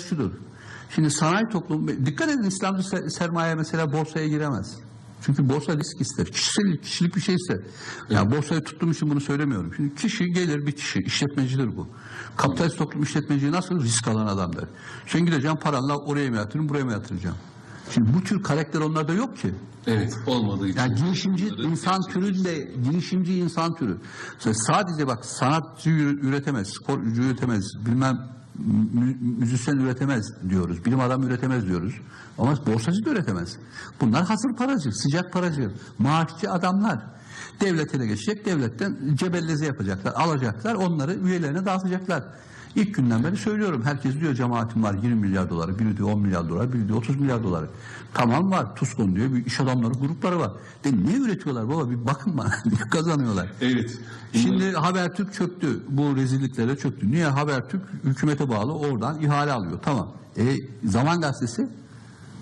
şudur. Şimdi sanayi toplumu, dikkat edin İslamcı se- sermaye mesela borsaya giremez. Çünkü borsa risk ister. Kişisel, kişilik bir şey ister. Yani borsayı tuttuğum için bunu söylemiyorum. Şimdi kişi gelir bir kişi, işletmecidir bu. Kapitalist toplum işletmeciyi nasıl risk alan adam der. Sen gideceksin paranla oraya mı yatırın, buraya mı yatıracağım? Şimdi bu tür karakter onlarda yok ki. Evet olmadığı için. Yani girişimci insan türü de girişimci insan türü. Sadece bak sanatçı üretemez, spor üretemez, bilmem müzisyen üretemez diyoruz. Bilim adamı üretemez diyoruz. Ama borsacı da üretemez. Bunlar hazır paracı, sıcak paracı, maaşçı adamlar. Devlet ele geçecek, devletten cebelleze yapacaklar, alacaklar, onları üyelerine dağıtacaklar. İlk günden beri söylüyorum. Herkes diyor cemaatim var 20 milyar doları, biri diyor 10 milyar dolar, biri diyor 30 milyar doları. Tamam var, Tuskon diyor, bir iş adamları grupları var. De ne üretiyorlar baba bir bakın bana, kazanıyorlar. Evet. Şimdi Habertürk çöktü. Bu rezilliklere çöktü. Niye? Habertürk hükümete bağlı oradan ihale alıyor. Tamam. E, Zaman Gazetesi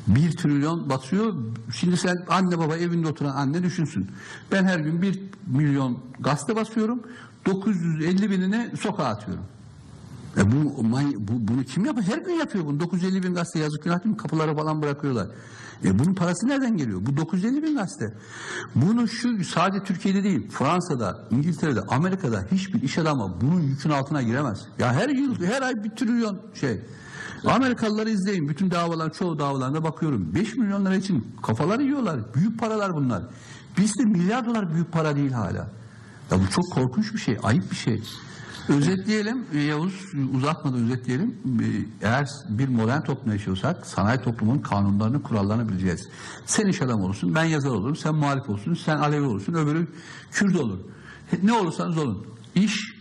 bir trilyon basıyor. Şimdi sen anne baba evinde oturan anne düşünsün. Ben her gün bir milyon gazete basıyorum. 950 binini sokağa atıyorum. E bu, bu, bunu kim yapıyor? Her gün yapıyor bunu. 950 bin gazete yazık günah değil mi? Kapılara falan bırakıyorlar. E bunun parası nereden geliyor? Bu 950 bin gazete. Bunu şu sadece Türkiye'de değil, Fransa'da, İngiltere'de, Amerika'da hiçbir iş adamı bunun yükün altına giremez. Ya her yıl, her ay bir trilyon şey. Amerikalıları izleyin. Bütün davalar, çoğu davalarına bakıyorum. 5 milyon lira için kafaları yiyorlar. Büyük paralar bunlar. Bizde milyar dolar büyük para değil hala. Ya bu çok korkunç bir şey, ayıp bir şey. Özetleyelim, e, Yavuz uzatmadan özetleyelim. E, Eğer bir modern toplum yaşıyorsak sanayi toplumun kanunlarını, kurallarını bileceğiz. Sen iş adamı olursun, ben yazar olurum, sen muhalif olursun, sen Alevi olursun, öbürü Kürt olur. Ne olursanız olun. İş,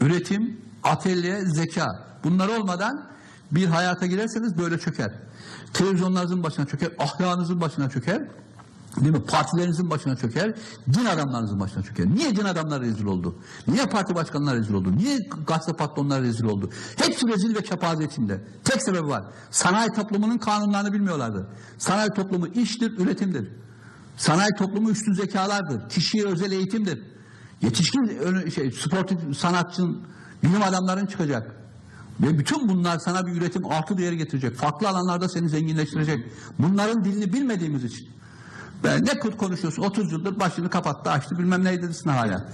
üretim, atölye, zeka. Bunlar olmadan bir hayata girerseniz böyle çöker. Televizyonlarınızın başına çöker, ahlakınızın başına çöker. Değil mi? Partilerinizin başına çöker, din adamlarınızın başına çöker. Niye din adamları rezil oldu? Niye parti başkanları rezil oldu? Niye gazete patronları rezil oldu? Hepsi rezil ve kepaze içinde. Tek sebebi var. Sanayi toplumunun kanunlarını bilmiyorlardı. Sanayi toplumu iştir, üretimdir. Sanayi toplumu üstün zekalardır. Kişiye özel eğitimdir. Yetişkin şey, sportif sanatçın, bilim adamların çıkacak. Ve bütün bunlar sana bir üretim artı değeri getirecek. Farklı alanlarda seni zenginleştirecek. Bunların dilini bilmediğimiz için. Ne konuşuyorsun 30 yıldır başını kapattı açtı bilmem ne dedirsin hala.